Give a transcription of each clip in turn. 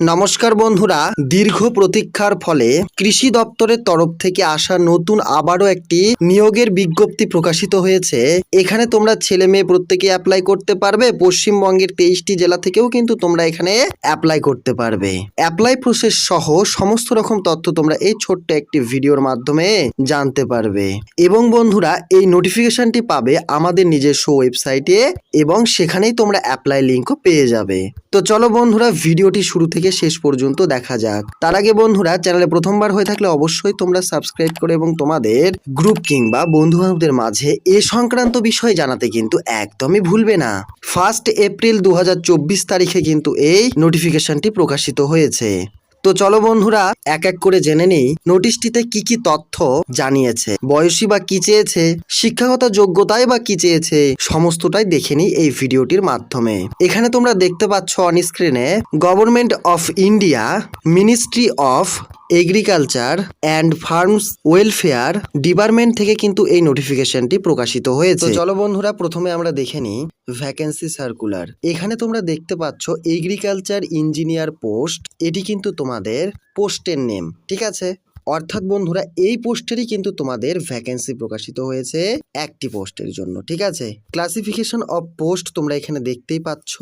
নমস্কার বন্ধুরা, দীর্ঘ প্রতীক্ষার ফলে কৃষি দপ্তরের তরফ থেকে আসা নতুন আবারও একটি নিয়োগের বিজ্ঞপ্তি প্রকাশিত হয়েছে। এখানে তোমরা ছেলে মেয়ে প্রত্যেকে অ্যাপ্লাই করতে পারবে, পশ্চিমবঙ্গের তেইশটি জেলা থেকেও কিন্তু তোমরা এখানে অ্যাপ্লাই করতে পারবে। অ্যাপ্লাই প্রসেস সহ সমস্ত রকম তথ্য তোমরা এই ছোট্ট একটি ভিডিওর মাধ্যমে জানতে পারবে। এবং বন্ধুরা, এই নোটিফিকেশনটি পাবে আমাদের নিজস্ব ওয়েবসাইটে এবং সেখানেই তোমরা অ্যাপ্লাই লিঙ্কও পেয়ে যাবে। তো চলো বন্ধুরা, ভিডিওটি শুরু থেকে শেষ পর্যন্ত দেখা যাক। তার আগে বন্ধুরা, চ্যানেলে প্রথমবার হয়ে থাকলে অবশ্যই তোমরা সাবস্ক্রাইব করে এবং তোমাদের গ্রুপ কিংবা বন্ধু বান্ধবদের মাঝে এ সংক্রান্ত বিষয় জানাতে কিন্তু একদমই ভুলবে না। ফার্স্ট এপ্রিল দু হাজার চব্বিশ তারিখে কিন্তু এই নোটিফিকেশনটি প্রকাশিত হয়েছে। তো চলো বন্ধুরা, এক এক করে জেনে নেই, নোটিশটিতে কি কি তথ্য জানিয়েছে, বয়সী বা কি চেয়েছে, শিক্ষাগত যোগ্যতায় বা কি চেয়েছে, সমস্তটাই দেখে নিই এই ভিডিওটির মাধ্যমে। এখানে তোমরা দেখতে পাচ্ছ অন স্ক্রিনে government of India ministry of agriculture and farmers welfare department থেকে কিন্তু এই নোটিফিকেশনটি প্রকাশিত হয়েছে। চলো বন্ধুরা, প্রথমে আমরা দেখে নিই ভ্যাকেন্সি সার্কুলার এখানে তোমরা দেখতে পাচ্ছ এগ্রিকালচার ইঞ্জিনিয়ার পোস্ট এটি কিন্তু তোমাদের পোস্টের নেম ঠিক আছে? অর্থাৎ বন্ধুরা, এই পোস্টেরই কিন্তু তোমাদের ভ্যাকেন্সি প্রকাশিত হয়েছে একটি পোস্টের জন্য, ঠিক আছে? ক্লাসিফিকেশন অফ পোস্ট তোমরা এখানে দেখতেই পাচ্ছ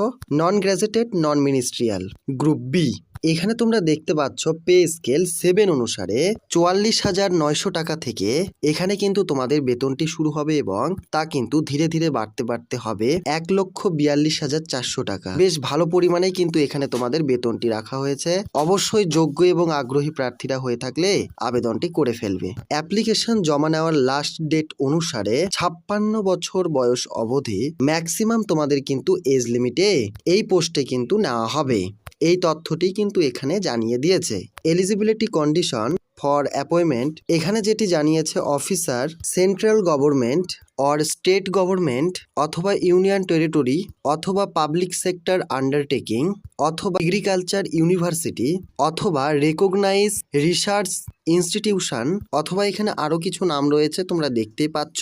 non graduated non ministerial group B এখানে তোমরা দেখতে পাচ্ছ পে স্কেল সেভেন অনুসারে চুয়াল্লিশ হাজার নয়শো টাকা থেকে এখানে কিন্তু তোমাদের বেতনটি শুরু হবে এবং তা কিন্তু ধীরে ধীরে বাড়তে বাড়তে হবে এক লক্ষ বিয়াল্লিশ হাজার চারশো টাকা। বেশ ভালো পরিমাণে কিন্তু এখানে তোমাদের বেতনটি রাখা হয়েছে। অবশ্যই যোগ্য এবং আগ্রহী প্রার্থীরা হয়ে থাকলে আবেদনটি করে ফেলবে। অ্যাপ্লিকেশন জমা নেওয়ার লাস্ট ডেট অনুসারে ছাপ্পান্ন বছর বয়স অবধি ম্যাক্সিমাম তোমাদের কিন্তু এজ লিমিটে এই পোস্টে কিন্তু নেওয়া হবে। এই তথ্যটি কিন্তু এখানে জানিয়ে দিয়েছে। এলিজিবিলিটি কন্ডিশন ফর অ্যাপয়েন্টমেন্ট এখানে যেটি জানিয়েছে officer central government or state government অথবা ইউনিয়ন টেরিটরি অথবা পাবলিক সেক্টর আন্ডারটেকিং অথবা এগ্রিকালচার ইউনিভার্সিটি অথবা রেকগনাইজ রিসার্চ ইনস্টিটিউশন অথবা এখানে আরও কিছু নাম রয়েছে তোমরা দেখতেই পাচ্ছ।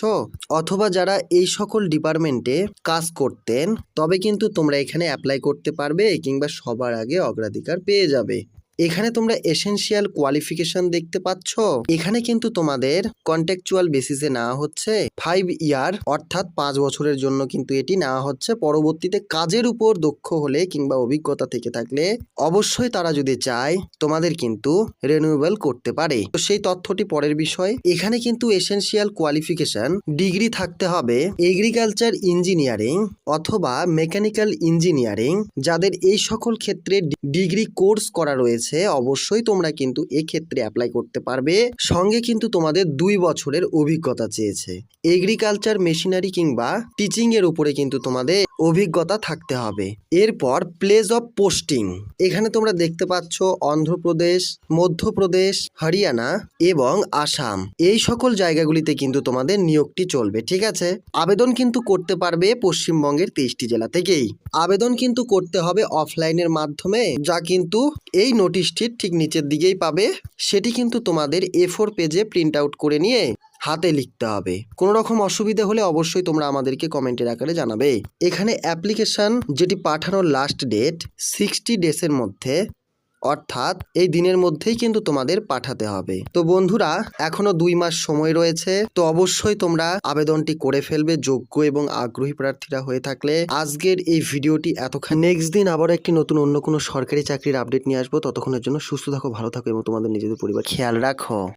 অথবা যারা এই সকল ডিপার্টমেন্টে কাজ করতেন, তবে কিন্তু তোমরা এখানে অ্যাপ্লাই করতে পারবে কিংবা সবার আগে অগ্রাধিকার পেয়ে যাবে। এখানে তোমরা এসেনশিয়াল কোয়ালিফিকেশন দেখতে পাচ্ছ। এখানে কিন্তু তোমাদের কন্ট্যাকচুয়াল বেসিসে নেওয়া হচ্ছে ফাইভ ইয়ার অর্থাৎ পাঁচ বছরের জন্য কিন্তু এটি নেওয়া হচ্ছে। পরবর্তীতে কাজের উপর দক্ষ হলে কিংবা অভিজ্ঞতা থেকে থাকলে অবশ্যই তারা যদি চায়, তোমাদের কিন্তু রেনুয়েবল করতে পারে। তো সেই তথ্যটি পরের বিষয়। এখানে কিন্তু এসেনশিয়াল কোয়ালিফিকেশন ডিগ্রি থাকতে হবে এগ্রিকালচার ইঞ্জিনিয়ারিং অথবা মেকানিক্যাল ইঞ্জিনিয়ারিং যাদের এই সকল ক্ষেত্রে ডিগ্রি কোর্স করা রয়েছে। অবশ্যই তোমরা কিন্তু এক্ষেত্রে অ্যাপ্লাই করতে পারবে। সঙ্গে কিন্তু তোমাদের দুই বছরের অভিজ্ঞতা চেয়েছে। এগ্রিকালচার মেশিনারি কিংবা টিচিং এর উপরে কিন্তু তোমাদের অভিজ্ঞতা থাকতে হবে। এরপর প্লেস অফ পোস্টিং এখানে তোমরা দেখতে পাচ্ছ অন্ধ্রপ্রদেশ, মধ্যপ্রদেশ, হরিয়ানা এবং আসাম। এই সকল জায়গাগুলিতে কিন্তু তোমাদের নিয়োগটি চলবে, ঠিক আছে? আবেদন কিন্তু করতে পারবে পশ্চিমবঙ্গের তেইশটি জেলা থেকেই। আবেদন কিন্তু করতে হবে অফলাইনের মাধ্যমে, যা কিন্তু এই নোটিশটির ঠিক নিচের দিকেই পাবে। সেটি কিন্তু তোমাদের এ ফোর পেজে প্রিন্ট আউট করে নিয়ে হাতে লিখতে হবে। কোনো রকম অসুবিধা হলে অবশ্যই তোমরা আমাদেরকে কমেন্টের আকারে জানাবে। এখানে অ্যাপ্লিকেশন যেটি পাঠানোর লাস্ট ডেট সিক্সটি ডেসের মধ্যে, অর্থাৎ এই দিনের মধ্যেই কিন্তু তোমাদের পাঠাতে হবে। তো বন্ধুরা, এখনও দুই মাস সময় রয়েছে। তো অবশ্যই তোমরা আবেদনটি করে ফেলবে, যোগ্য এবং আগ্রহী প্রার্থীরা হয়ে থাকলে। আজকের এই ভিডিওটি এতক্ষণ নেক্সট দিন আবার একটি নতুন অন্য কোনো সরকারি চাকরির আপডেট নিয়ে আসব। ততক্ষণের জন্য সুস্থ থাকো, ভালো থাকো এবং তোমাদের নিজেদের পরিবার খেয়াল রাখো।